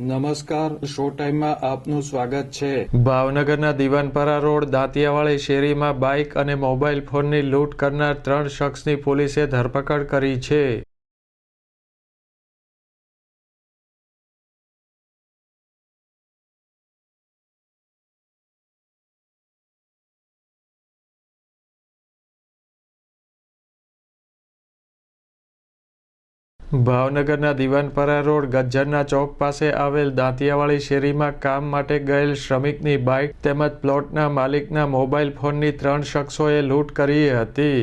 નમસ્કાર, શો ટાઈમમાં આપનું સ્વાગત છે. ભાવનગરના દિવાનપરા રોડ, દાંતિયાવાળી શેરીમાં બાઇક અને મોબાઈલ ફોનની લૂંટ કરનાર ત્રણ શખ્સની પોલીસે ધરપકડ કરી છે. ભાવનગરના દિવાનપરા રોડ ગજ્જરના ચોક પાસે આવેલ દાંતિયાવાળી શેરીમાં કામ માટે ગયેલ શ્રમિકની બાઇક તેમજ પ્લોટના માલિકના મોબાઈલ ફોનની ત્રણ શખ્સોએ લૂંટ કરી હતી.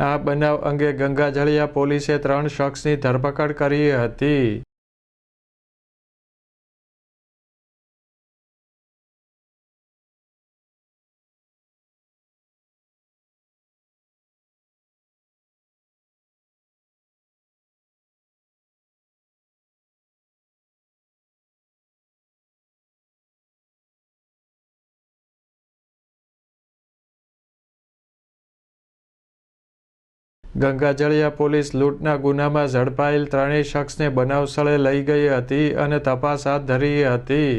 આ બનાવ અંગે ગંગાજળિયા પોલીસે ત્રણ શખ્સની ધરપકડ કરી હતી. ગંગાજળિયા પોલીસ લૂંટના ગુનામાં ઝડપાયેલ ત્રણેય શખ્સને બનાવ સ્થળે લઈ ગઈ હતી અને તપાસ હાથ ધરી હતી.